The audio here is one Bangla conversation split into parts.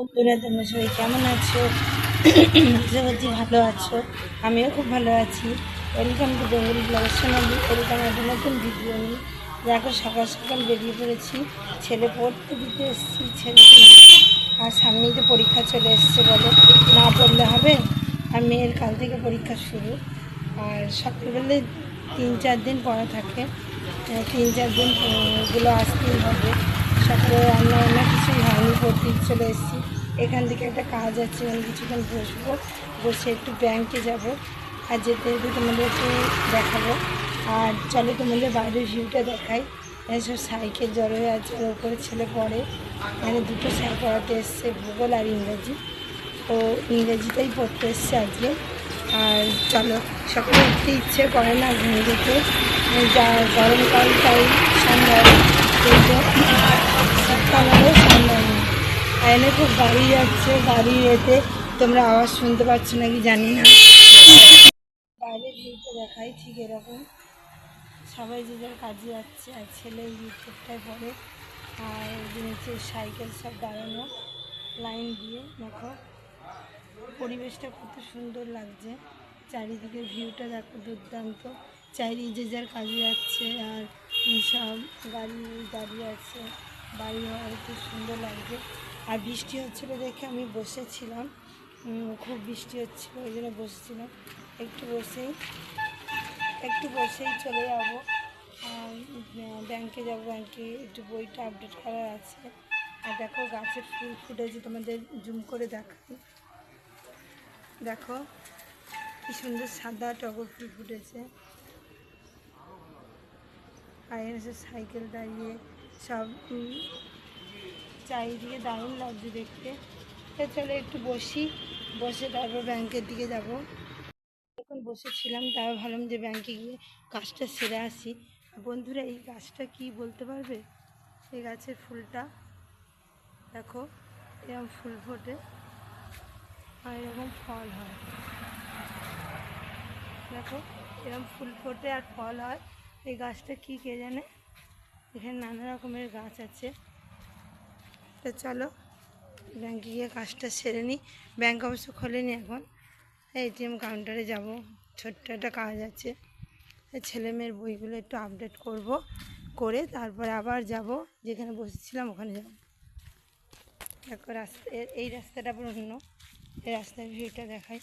বন্ধুরা, তোমরা সবাই কেমন আছো? আশা করছি ভালো আছো? আমিও খুব ভালো আছি। Welcome to Bengali blog Sonali welcome একটা নতুন ভিডিও নিয়ে। দেখো, সকাল সকাল বেরিয়ে পড়েছি। ছেলে পড়তে দিতে এসেছি ছেলেকে আর সামনেই তো পরীক্ষা চলে এসছে, বলো। না পড়লে হবে? আর মেয়ের কাল থেকে পরীক্ষা শুরু। আর সকালবেলা তিন চার দিন পড়া থাকে। তিন চার দিনগুলো আসতেই হবে। সকালে রান্না বান্না কিছুই হয়নি পড়তে চলে এসেছি। এখান থেকে একটা কাজ আছে, আমি কিছুক্ষণ বসবো। বসে একটু ব্যাংকে যাব আর যেতে যেতে তোমাদের একটু দেখাবো। আর চলো তোমাদের বাইরের ভিউটা দেখাই। এসব সাইকেল জড়ো হয়ে আছে ওর উপরে ছেলে পড়ে। মানে দুটো স্যার পড়াতে এসছে, ভূগোল আর ইংরেজি। ও ইংরেজিটাই পড়তে এসছে আজকে। আর চলো, সকালে উঠতে ইচ্ছে করে না ঘুমিয়ে যেতে যা গরমকাল তাই সম্ভব কিন্তু শীতকাল হলে সম্ভব না আর এনে খুব গাড়ি যাচ্ছে গাড়ি এতে তোমরা আওয়াজ শুনতে পাচ্ছ নাকি জানি না বাইরের ভিউটা দেখাই ঠিক এরকম সবাই যে যার কাজে যাচ্ছে আর ছেলে ইউটিউবটায় পড়ে আর যে নিচে সাইকেল সব দাঁড়ানো লাইন দিয়ে দেখো পরিবেশটা কত সুন্দর লাগছে চারিদিকের ভিউটা দেখো দুর্দান্ত চারি যে যার কাজে যাচ্ছে আর সব গাড়ি দাঁড়িয়ে আছে। বাড়ি আর খুব সুন্দর লাগছে। আর বৃষ্টি হচ্ছিল দেখে আমি বসেছিলাম। খুব বৃষ্টি হচ্ছিল, ওই জন্য বসেছিলাম। একটু বসেই একটু বসেই চলে যাব। ব্যাংকে যাব, ব্যাংকে একটু বইটা আপডেট করার আছে। আর দেখো গাছের ফুল ফুটেছে, তোমাদের জুম করে দেখাই। দেখো, কি সুন্দর সাদা টগর ফুল ফুটেছে। এসে সাইকেল দাঁড়িয়ে সব চারিদিকে দারুণ লাগছে দেখতে। তো চলো একটু বসি, বসে তারপর ব্যাংকের দিকে যাব। এখন বসেছিলাম, তারপর ভাবলাম যে ব্যাংকে গিয়ে কাজটা সেরে আসি। বন্ধুরা, এই গাছটা কি বলতে পারবে? এই গাছের ফুলটা, দেখো, এরকম ফুল ফোটে আর এরকম ফল হয়। দেখো, এরকম ফুল ফোটে আর ফল হয়। এই গাছটা কি কে জানে? এখানে নানা রকমের গাছ আছে। তো চলো ব্যাংকে গিয়ে কাজটা সেরে নিই ব্যাংক অবশ্য খোলেনি এখন। এটিএম কাউন্টারে যাব। ছোট্ট একটা কাজ আছে। ছেলে মেয়ের বইগুলো একটু আপডেট করব, করে তারপরে আবার যাব। যেখানে বসেছিলাম ওখানে যাব। দেখো রাস্তা এই রাস্তাটা পুরো অন্য। এই রাস্তার ভিউটা দেখাই।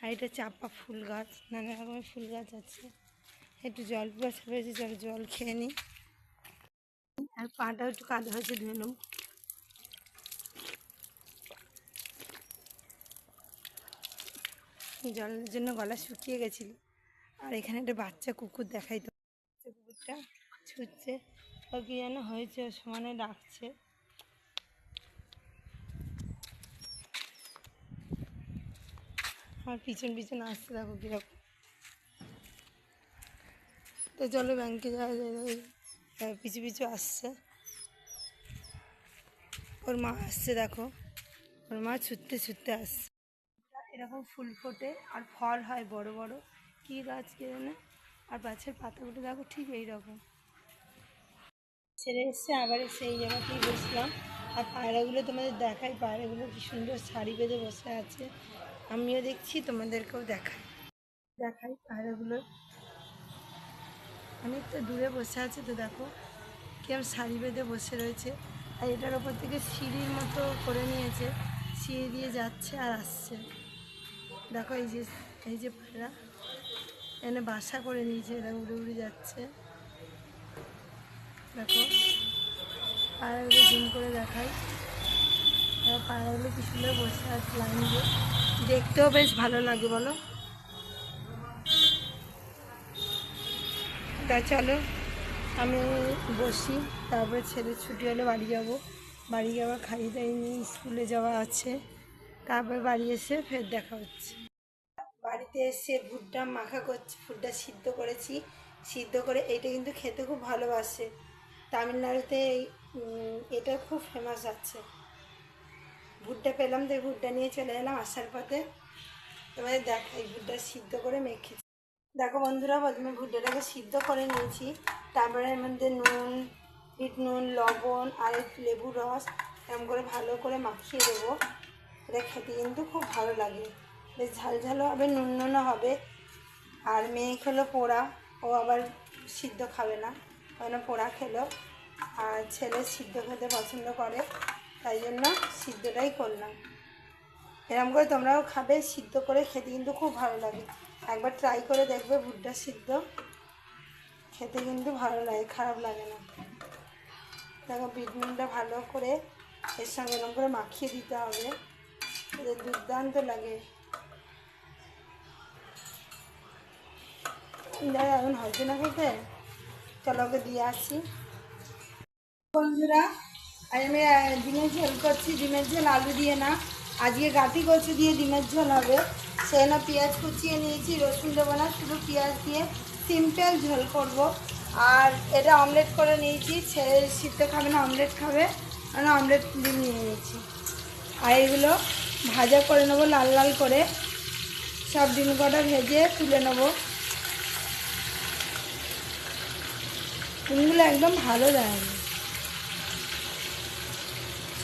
আর এটা চাপা ফুল গাছ, নানা রকমের ফুল গাছ আছে। একটু জল পিপাসা পেয়েছে চলো জল খেয়ে নিই। আর পাটাও একটু কাদা হয়েছে, ধুয়ে নেব। জলের জন্য গলা শুকিয়ে গেছিল। আর এখানে একটা বাচ্চা কুকুর দেখাই তো। কুকুরটা ছুটছে। ও কি যেন হয়েছে সমানে ডাকছে। আর পিছন পিছন আসছে, দেখো কীরকম। তো চলো ব্যাংকে যাওয়া যায় পিছু পিছু আসছে। ওর মা আসছে, দেখো। ওর মা ছুটতে ছুটতে আসছে। এরকম ফুল ফোটে, আর ফল হয় বড় বড়। কী গাছ কে জানে? আর গাছের পাতাগুলো দেখো ঠিক এই রকম ছেড়ে এসছে, আবার এসে এই জায়গাতেই বসলাম। আর পায়রাগুলো তোমাদের দেখাই। পায়রাগুলো কি সুন্দর শাড়ি বেঁধে বসে আছে। আমিও দেখছি, তোমাদেরকেও দেখাই। দেখাই পায়রাগুলো অনেকটা দূরে বসে আছে তো দেখো কেমন শাড়ি বেঁধে বসে রয়েছে। আর এটার ওপর থেকে সিঁড়ির মতো করে নিয়েছে, সিঁড়ি দিয়ে যাচ্ছে আর আসছে। দেখো এই যে এই যে পায়রা, এনে বাসা করে নিয়েছে, এরা উড়ে উড়ে যাচ্ছে। দেখো, পায়রাগুলো জুম করে দেখাই। পায়রাগুলো কি সুন্দর বসে আছে লাইন দিয়ে। দেখতেও বেশ ভালো লাগে বলো। তা চলো, আমি বসি, তারপরে ছেলে ছুটি হলে বাড়ি যাব। বাড়ি যাওয়া খাইয়ে দাইয়ে নিয়ে স্কুলে যাওয়া আছে। তারপরে বাড়ি এসে ফের দেখা হচ্ছে। বাড়িতে এসে ভুট্টা মাখা করছি, ভুট্টা সিদ্ধ করেছি। সিদ্ধ করে এটা কিন্তু খেতে খুব ভালোবাসে। তামিলনাড়ুতে এটা খুব ফেমাস আছে। ভুট্টা পেলাম তাই ভুট্টা নিয়ে চলে এলাম আসার পথে। তোমাদের দেখাই ভুট্টা সিদ্ধ করে মেখেছি। দেখো বন্ধুরা, প্রথমে ভুট্টাটাকে সিদ্ধ করে নিয়েছি। তারপরে এর মধ্যে নুন, বিট নুন, লবণ আর একটু লেবুর রস এরকম করে ভালো করে মাখিয়ে দেবো। এটা খেতে কিন্তু খুব ভালো লাগে। বেশ ঝাল ঝালও হবে, নুন নুনও হবে। আর মেয়ে খেলো পোড়া, ও আবার সিদ্ধ খাবে না। কেন পোড়া খেলো। আর ছেলে সিদ্ধ খেতে পছন্দ করে, তাই জন্য সিদ্ধটাই করলাম। এরকম করে তোমরাও খাবে, সিদ্ধ করে খেতে কিন্তু খুব ভালো লাগে। একবার ট্রাই করে দেখবে ভুট্টা সিদ্ধ। খেতে কিন্তু ভালো লাগে, খারাপ লাগে না। দেখো বিট নুনটা ভালো করে এর সঙ্গে এরকম করে মাখিয়ে দিতে হবে। এদের দুর্দান্ত লাগে। দাদা এখন হয়েছে না খেতে? চলো ওকে দিয়ে আসি। বন্ধুরা, আমি ডিমের ঝোল করছি। ডিমের ঝোল আলু দিয়ে না। আজকে গাটি কচু দিয়ে ডিমের ঝোল হবে। সেই জন্য পেঁয়াজ কুচিয়ে নিয়েছি, রসুন দেবো না, শুধু পেঁয়াজ দিয়ে সিম্পল ঝোল করব। আর এটা অমলেট করে নিয়েছি ছেলে সিদ্ধ খাবে না, অমলেট খাবে। মানে অমলেট ডিম নিয়ে নিয়েছি। আর এগুলো ভাজা করে নেব, লাল লাল করে। সব ডিম কটা ভেজে তুলে নেব। ডিমগুলো একদম ভালো দেয়নি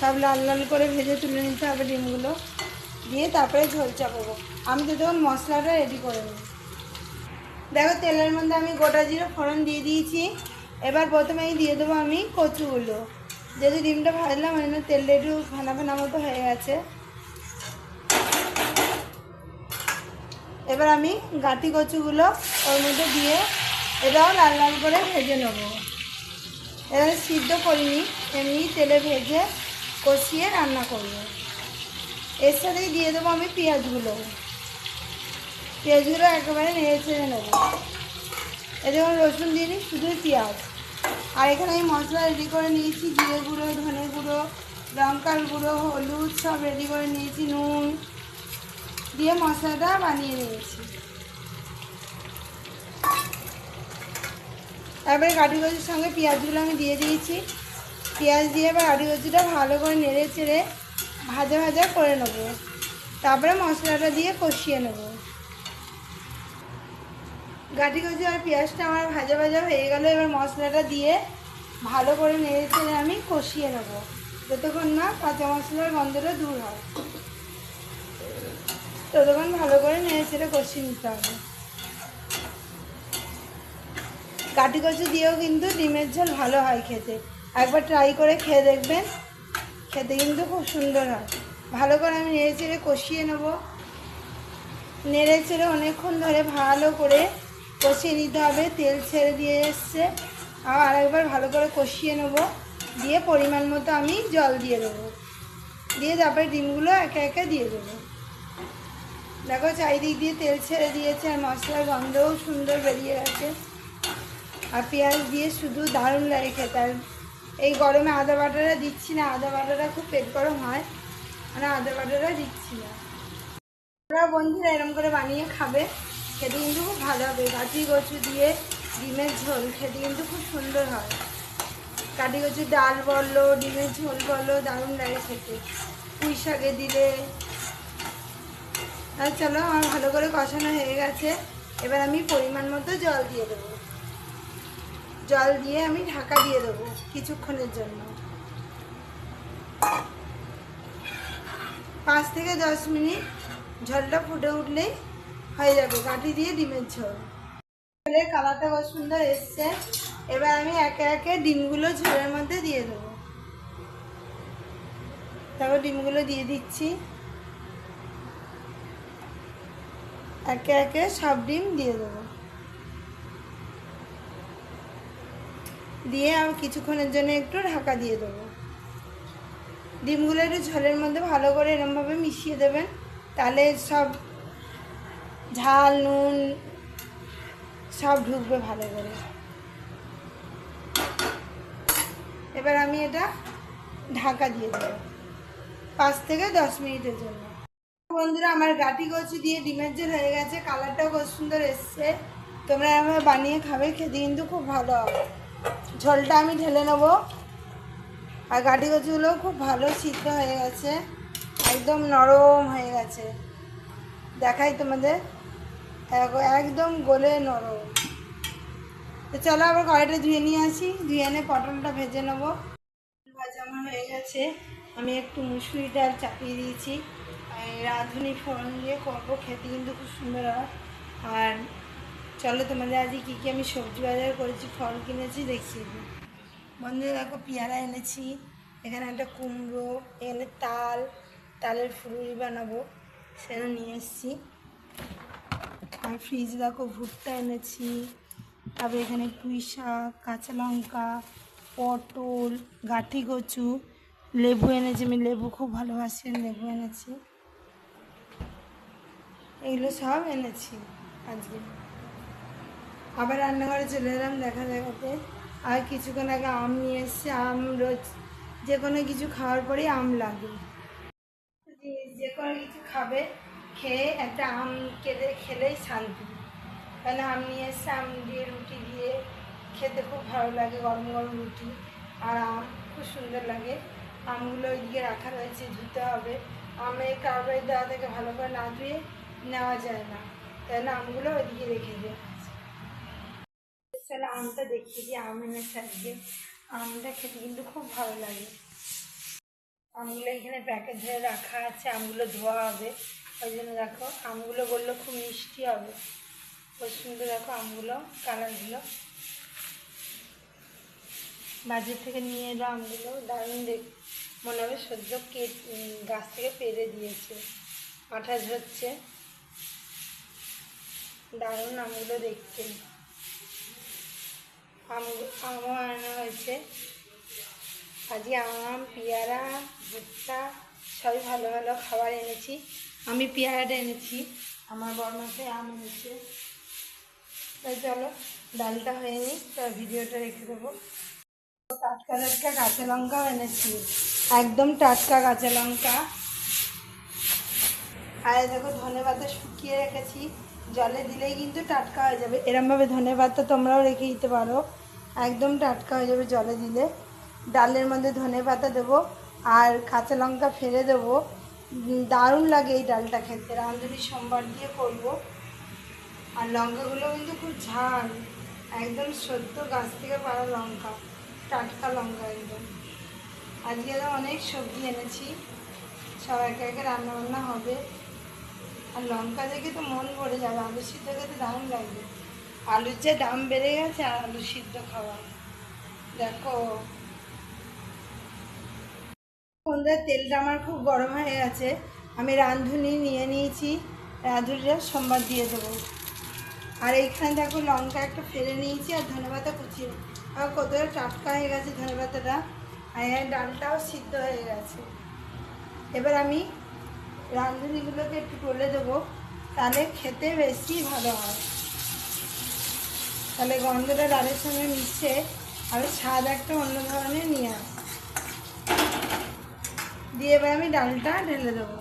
সব লাল লাল করে ভেজে তুলে নিতে হবে ডিমগুলো। দিয়ে তারপরে ঝোল চাপাবো। আমি তো তখন মশলাটা রেডি করে নিই। দেখো, তেলের মধ্যে আমি গোটা জিরো ফোড়ন দিয়ে দিয়েছি। এবার প্রথমেই দিয়ে দেবো আমি কচুগুলো। যেহেতু ডিমটা ভাজলাম, ওই জন্য তেলটা একটু ফেনা ফেনা মতো হয়ে গেছে। এবার আমি গাঁটি কচুগুলো ওর মধ্যে দিয়ে এটাও লাল লাল করে ভেজে নেব। এবার সিদ্ধ করিনি, এমনি তেলে ভেজে কষিয়ে রান্না করব। এর সাথেই দিয়ে দেবো আমি পেঁয়াজগুলো। পেঁয়াজগুলো একেবারে নেড়ে ছেড়ে নেব। এ যেমন রসুন নিই শুধুই পেঁয়াজ। আর এখানে আমি মশলা রেডি করে নিয়েছি, জিরে গুঁড়ো, ধনে গুঁড়ো, লঙ্কার গুঁড়ো, হলুদ, সব রেডি করে নিয়েছি, নুন দিয়ে মশলাটা বানিয়ে নিয়েছি। তারপরে কাঠি সঙ্গে পেঁয়াজগুলো আমি দিয়ে দিয়েছি। পেঁয়াজ দিয়ে এবার কাঠি কচুটা ভালো করে নেড়ে চেড়ে ভাজা ভাজা করে নেব। তারপরে মশলাটা দিয়ে কষিয়ে নেব। গাঠি কচু আর পেঁয়াজটা আমার ভাজা ভাজা হয়ে গেল, এবার মশলাটা দিয়ে ভালো করে নেড়ে চেড়ে আমি কষিয়ে নেব। যতক্ষণ না কাঁচা মশলার গন্ধটা দূর হয়। ততক্ষণ ভালো করে নেড়ে চেড়ে কষিয়ে নিতে হবে। কাটি কচু দিয়েও কিন্তু ডিমের ঝোল ভালো হয় খেতে। একবার ট্রাই করে খেয়ে দেখবেন। খেতে কিন্তু খুব সুন্দর হয়। ভালো করে আমি নেড়ে চেড়ে কষিয়ে নেব। নেড়ে চেড়ে অনেকক্ষণ ধরে ভালো করে কষিয়ে নিতে হবে। তেল ছেড়ে দিয়ে এসছে। আর একবার ভালো করে কষিয়ে নেব। দিয়ে পরিমাণ মতো আমি জল দিয়ে দেবো। দিয়ে তারপরে ডিমগুলো একে একে দিয়ে দেবো। দেখো চারিদিক দিয়ে তেল ছেড়ে দিয়েছে আর মশলার গন্ধও সুন্দর বেরিয়ে গেছে। আর পেঁয়াজ দিয়ে শুধু দারুণ লাগে খেতে। আর এই গরমে আদা বাটাটা দিচ্ছি না, আদা বাটাটা খুব পেট গরম হয় মানে আদা বাটাটা দিচ্ছি না। ওরা বন্ধুরা এরম করে বানিয়ে খাবে, খেতে কিন্তু খুব ভালো হবে। কাঠি কচু দিয়ে ডিমের ঝোল খেতে কিন্তু খুব সুন্দর হয়। কাঠি কচু ডাল বলল ডিমের ঝোল বলল দারুণ লাগে খেতে। পুঁই শাকে দিলে। আর চলো, আমার ভালো করে কষানো হয়ে গেছে। এবার আমি পরিমাণ মতো জল দিয়ে দেবো। জল দিয়ে আমি ঢাকা দিয়ে দেবো। কিছুক্ষণের জন্য। পাঁচ থেকে দশ মিনিট ঝোলটা ফুটে উঠলেই হয়ে যাবে, কাঠি দিয়ে ডিমের ঝোল। কালারটা কত সুন্দর এসছে। এবার আমি একে একে ডিমগুলো ঝোলের মধ্যে দিয়ে দেবো। তারপর ডিমগুলো দিয়ে দিচ্ছি। একে একে সব ডিম দিয়ে দেবো। দিয়ে আমি কিছুক্ষণের জন্য একটু ঢাকা দিয়ে দেবো। ডিমগুলো একটু ঝোলের মধ্যে ভালো করে এরমভাবে মিশিয়ে দেবেন। তাহলে সব ঝাল, নুন সব ঢুকবে ভালো করে। এবার আমি এটা ঢাকা দিয়ে দেবো পাঁচ থেকে দশ মিনিটের জন্য। বন্ধুরা, আমার গাটি কচু দিয়ে ডিমের ঝোল হয়ে গেছে। কালারটাও খুব সুন্দর এসছে। তোমরা এভাবে বানিয়ে খাবে, খেতে কিন্তু খুব ভালো হবে। ঝোলটা আমি ঢেলে নেব। আর গাটি কচুগুলো খুব ভালো সিদ্ধ হয়ে গেছে। একদম নরম হয়ে গেছে। দেখাই তোমাদের। এক- একদম গোলে নরম। তো চলো আবার কড়াইটা ধুয়ে নিয়ে আসি। ধুয়ে এনে পটলটা ভেজে নেব। ভাজা হয়ে গেছে। আমি একটু মুসুরি ডাল চাপিয়ে দিয়েছি। রাঁধুনি ফোড়ন দিয়ে করব। খেতে কিন্তু খুব সুন্দর হয়। আর চলো তোমাদের আজকে কী কী আমি সবজি বাজার করেছি, ফল কিনেছি, দেখিয়ে দিই। বন্ধুরা দেখো, পেয়ারা এনেছি। এখানে একটা কুমড়ো, এখানে তাল, তালের ফুলুরি বানাবো। সেটা নিয়ে এসেছি। আর ফ্রিজ দেখো, ভুট্টা এনেছি। তারপরে এখানে পুঁই শাক, কাঁচা লঙ্কা, পটল, গাঠি কচু, লেবু এনেছি। আমি লেবু খুব ভালোবাসি, লেবু এনেছি। এগুলো সব এনেছি আজকে। আবার রান্নাঘরে চলে এলাম দেখা দেখাতে। আর কিছুক্ষণ আগে আম নিয়ে এসছে। আম রোজ যে কোনো কিছু খাওয়ার পরেই আম লাগে। যে- কোনো কিছু খাবে, খেয়ে একটা আম কেটে খেলেই শান্তি। তাহলে আম নিয়ে এসছে, আম দিয়ে রুটি দিয়ে। খেতে খুব ভালো লাগে, গরম গরম রুটি আর আম। খুব সুন্দর লাগে। আমগুলো ওইদিকে রাখা রয়েছে, ধুতে হবে। আমের কারবাই দেওয়া থেকে ভালো করে না ধুয়ে নেওয়া যায় না। তাহলে আমগুলো ওইদিকে রেখে আছে তাহলে আমটা দেখিয়ে দিই আম এনেছে আজকে আমটা খেতে কিন্তু খুব ভালো লাগে। আমগুলো এখানে প্যাকেট ধরে রাখা আছে আমগুলো ধোয়া হবে। ওই জন্য দেখো আমগুলো বলল খুব মিষ্টি হবে। খুব সুন্দর দেখো আমগুলো কালারগুলো। বাজার থেকে নিয়ে এলো আমগুলো। দারুণ দেখ মনে হবে কেট উম, গাছ থেকে পেরে দিয়েছে। আঠা ঝরছে দারুণ আমগুলো দেখতে। আমও আনা হয়েছে। আজকে আম, পেয়ারা, ভুট্টা, সবই ভালো ভালো খাবার এনেছি। আমি পেয়ারাটা এনেছি। আমার বরমাসে আম এনেছে। তাই চলো, ডালটা হয়ে নি, তার ভিডিওটা রেখে দেবো। টাটকা টাটকা কাঁচা লঙ্কাও এনেছি। একদম টাটকা কাঁচা লঙ্কা। আর দেখো ধনে পাতা শুকিয়ে রেখেছি। জলে দিলেই কিন্তু টাটকা হয়ে যাবে। এরমভাবে ধনে পাতা তোমরাও রেখে দিতে পারো। একদম টাটকা হয়ে যাবে জলে দিলে। ডালের মধ্যে ধনে পাতা দেবো আর কাঁচা লঙ্কা ফেলে দেবো। দারুণ লাগে এই ডালটা খেতে। রাঁধুনি সোমবার দিয়ে করব। আর লঙ্কাগুলো কিন্তু খুব ঝাল। একদম সদ্য গাছ থেকে পাড়া লঙ্কা। টাটকা লঙ্কা একদম। আজকে অনেক সবজি এনেছি। সব একে একে রান্না বান্না হবে। আর লঙ্কা দেখে তো মন ভরে যাবে, আলু সিদ্ধ খেতে দাম লাগবে। আলুর যে দাম বেড়ে গেছে আর আলু সিদ্ধ খাওয়া। দেখো। সন্ধ্যার তেলটা আমার খুব গরম হয়ে গেছে। আমি রাঁধুনি নিয়ে নিয়েছি। রাঁধুনিটা সোমবার দিয়ে দেবো। আর এইখানে দেখো লঙ্কা একটা ফেলে নিয়েছি আর ধনেপাতা কুচিয়ে। আর কতটা টাটকা হয়ে গেছে ধনেপাতাটা। আর ডালটাও সিদ্ধ হয়ে গেছে। এবার আমি রাঁধুনিগুলোকে একটু টলে দেবো। তাহলে খেতে বেশি ভালো হয়। তাহলে গন্ধটা ডালের সঙ্গে মিশে আর স্বাদ একটা অন্য ধরনের নিয়ে আস। দিয়ে এবার আমি ডালটা ঢেলে দেবো।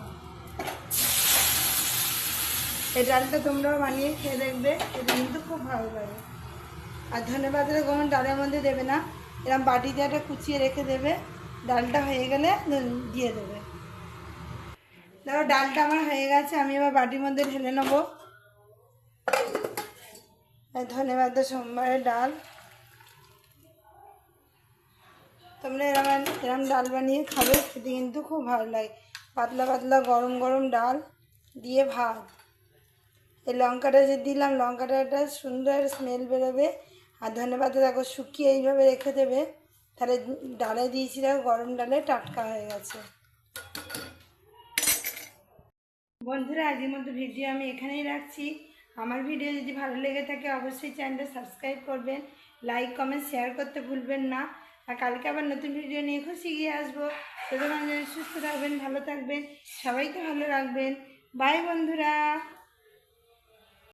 এই ডালটা তোমরাও বানিয়ে খেয়ে দেখবে এটা কিন্তু খুব ভালো লাগে। আর ধনে পাতাটা কোনো ডালের মধ্যে দেবে না। এরকম বাটিতে একটা কুচিয়ে রেখে দেবে। ডালটা হয়ে গেলে দিয়ে দেবে। দেখো ডালটা আমার হয়ে গেছে, আমি এবার বাটির মধ্যে ঢেলে নেব। এই ধনে সোমবারের ডাল। তোমরা এরম এরম ডাল বানিয়ে খাবে, খেতে কিন্তু খুব ভালো লাগে। পাতলা পাতলা গরম গরম ডাল দিয়ে ভাত। এই লঙ্কাটা যে দিলাম, লঙ্কাটা একটা সুন্দর স্মেল বেরোবে। আর ধনে পাতা দেখো, শুকিয়ে এইভাবে রেখে দেবে। তাহলে ডালে দিয়েছি, দেখো গরম ডালে টাটকা হয়ে গেছে। বন্ধুরা, আজকের মতো ভিডিও আমি এখানেই রাখছি। আমার ভিডিও যদি ভালো লেগে থাকে, অবশ্যই চ্যানেলটা সাবস্ক্রাইব করবেন লাইক কমেন্ট শেয়ার করতে ভুলবেন না। আর কালকে আবার নতুন ভিডিও নিয়ে খুশি গিয়ে আসব। ততক্ষণ সুস্থ থাকবেন, ভালো থাকবেন, সবাইকে ভালো রাখবেন। বাই বন্ধুরা।